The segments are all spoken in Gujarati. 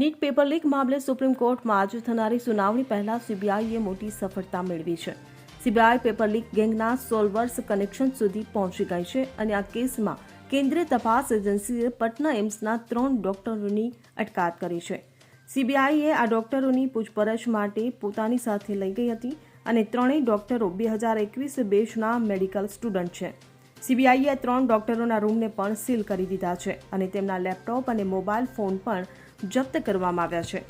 નીટ પેપર લીક મામલે સુપ્રીમ કોર્ટમાં આજે થનારી સુનાવણી પહેલા સીબીઆઈએ મોટી સફળતા મેળવી છે. સીબીઆઈ પેપર લીક ગેંગના સોલ્વર્સ કનેક્શન સુધી પહોંચી ગઈ છે અને આ કેસમાં કેન્દ્રીય તપાસ એજન્સીએ પટના એમ્સના ત્રણ ડોક્ટરોની અટકાયત કરી છે. સીબીઆઈએ આ ડોક્ટરોની પૂછપરછ માટે પોતાની સાથે લઈ ગઈ હતી અને ત્રણેય ડોક્ટરો બે હજાર એકવીસ બેચના મેડિકલ સ્ટુડન્ટ છે. સીબીઆઈએ ત્રણ ડોક્ટરોના રૂમને પણ સીલ કરી દીધા છે અને તેમના લેપટોપ અને મોબાઈલ ફોન પણ જપ્ત કરવામાં આવ્યા છે.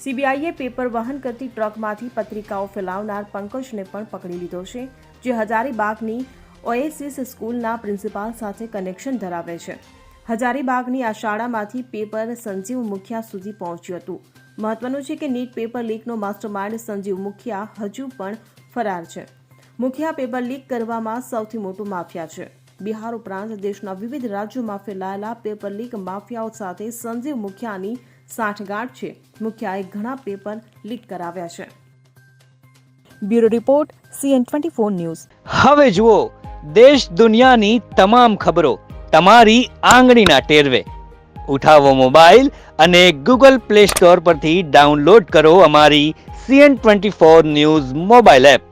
સીબીઆઈએ પેપર વહન કરતી ટ્રકમાંથી પત્રિકાઓ ફેલાવનાર પંકજને પણ પકડી લીધો છે, જે હજારીબાગની ઓએસિસ સ્કૂલના પ્રિન્સિપાલ સાથે કનેક્શન ધરાવે છે. હજારીબાગની આ શાળામાંથી પેપર સંજીવ મુખિયા સુધી પહોંચ્યું હતું. મહત્વનું છે કે નીટ પેપર લીકનો માસ્ટરમાઇન્ડ સંજીવ મુખિયા હજુ પણ ફરાર છે. મુખિયા પેપર લીક કરવામાં સૌથી મોટું માફિયા છે. બિહાર ઉપરાંત દેશના વિવિધ રાજ્યોમાં ફેલાયેલા પેપર લીક માફિયાઓ સાથે સંજીવ મુખિયાની સાંઠગાંઠ છે. મુખિયાએ ઘણા પેપર લીક કરાવ્યા છે. Bureau report, CN twenty four news. હવે જુઓ, દેશ દુનિયાની તમામ ખબરો તમારી આંગળીના ટેરવે. ઉઠાવો મોબાઈલ અને ગૂગલ પ્લે સ્ટોર પરથી ડાઉનલોડ કરો અમારી CN twenty four news mobile app.